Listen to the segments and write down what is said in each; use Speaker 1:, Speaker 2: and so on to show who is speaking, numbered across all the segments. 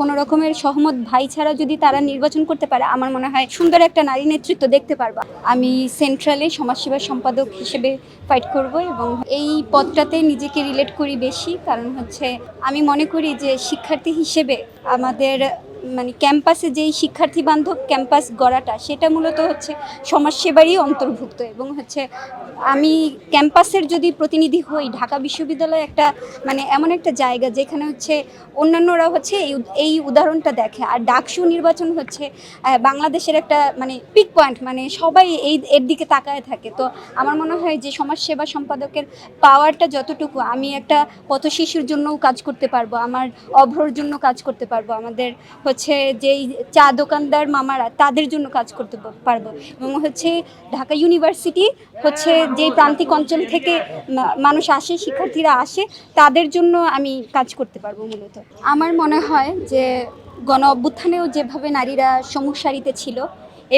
Speaker 1: কোনো রকমের সহমত ভাই ছাড়া যদি তারা নির্বাচন করতে পারে, আমার মনে হয় সুন্দর একটা নারী নেতৃত্ব দেখতে পারবা। আমি সেন্ট্রালে সমাজসেবা সম্পাদক হিসেবে ফাইট করব এবং এই পদটাতে নিজেকে রিলেট করি বেশি, কারণ হচ্ছে আমি মনে করি যে শিক্ষার্থী হিসেবে আমাদের মানে ক্যাম্পাসে যেই শিক্ষার্থী বান্ধব ক্যাম্পাস গড়াটা, সেটা মূলত হচ্ছে সমাজসেবারই অন্তর্ভুক্ত এবং হচ্ছে আমি ক্যাম্পাসের যদি প্রতিনিধি হই, ঢাকা বিশ্ববিদ্যালয় একটা মানে এমন একটা জায়গা যেখানে হচ্ছে অন্যান্যরা হচ্ছে এই এই উদাহরণটা দেখে। আর ডাকসু নির্বাচন হচ্ছে বাংলাদেশের একটা মানে পিক পয়েন্ট মানে সবাই এই, এর দিকে তাকায় থাকে। তো আমার মনে হয় যে সমাজসেবা সম্পাদকের পাওয়ারটা যতটুকু, আমি একটা পথশিশুর জন্যও কাজ করতে পারব, আমার অভ্রর জন্য কাজ করতে পারব, আমাদের হচ্ছে যেই চা দোকানদার মামারা তাদের জন্য কাজ করতে পারব। এবং হচ্ছে ঢাকা ইউনিভার্সিটি হচ্ছে যেই প্রান্তিক অঞ্চল থেকে মানুষ আসে, শিক্ষার্থীরা আসে, তাদের জন্য আমি কাজ করতে পারব মূলত। আমার মনে হয় যে গণ অভ্যুত্থানেও যেভাবে নারীরা সমুখ সারিতে ছিল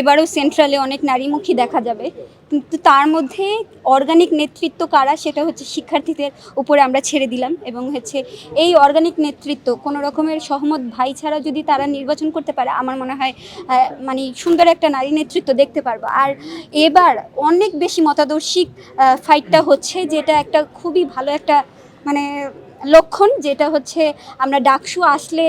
Speaker 1: এবারও সেন্ট্রালে অনেক নারীমুখী দেখা যাবে। কিন্তু তার মধ্যে অর্গানিক নেতৃত্ব কারা সেটা হচ্ছে শিক্ষার্থীদের উপরে আমরা ছেড়ে দিলাম এবং হচ্ছে এই অর্গানিক নেতৃত্ব কোনো রকমের সহমত ভাই ছাড়া যদি তারা নির্বাচন করতে পারে, আমার মনে হয় মানে সুন্দর একটা নারী নেতৃত্ব দেখতে পারব। আর এবার অনেক বেশি মতাদর্শিক ফাইটটা হচ্ছে যেটা একটা খুবই ভালো একটা মানে লক্ষণ, যেটা হচ্ছে আমরা ডাকসু আসলে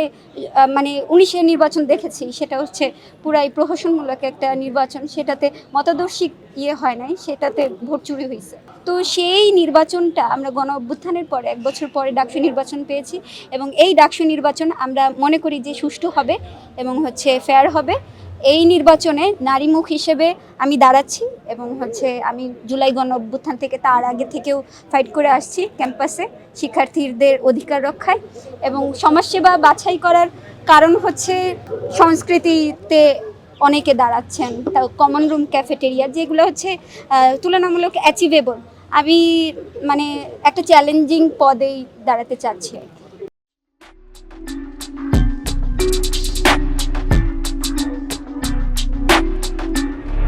Speaker 1: মানে উনিশের নির্বাচন দেখেছি, সেটা হচ্ছে পুরাই প্রহসনমূলক একটা নির্বাচন, সেটাতে মতাদর্শিক ইয়ে হয় নাই, সেটাতে ভোট চুরি হয়েছে তো সেই নির্বাচনটা আমরা গণ অভ্যুত্থানের পরে, এক বছর পরে ডাকসু নির্বাচন পেয়েছি এবং এই ডাকসু নির্বাচন আমরা মনে করি যে সুষ্ঠু হবে এবং হচ্ছে ফেয়ার হবে। এই নির্বাচনে নারীমুখ হিসেবে আমি দাঁড়াচ্ছি এবং হচ্ছে আমি জুলাই গণ অভ্যুত্থান থেকে তার আগে থেকেও ফাইট করে আসছি ক্যাম্পাসে শিক্ষার্থীদের অধিকার রক্ষায় এবং সমাজসেবা বাছাই করার কারণ হচ্ছে সংস্কৃতিতে অনেকে দাঁড়াচ্ছেন, তা কমন রুম ক্যাফেটেরিয়া যেগুলো হচ্ছে তুলনামূলক অ্যাচিভেবল আমি মানে একটা চ্যালেঞ্জিং পদেই দাঁড়াতে চাচ্ছি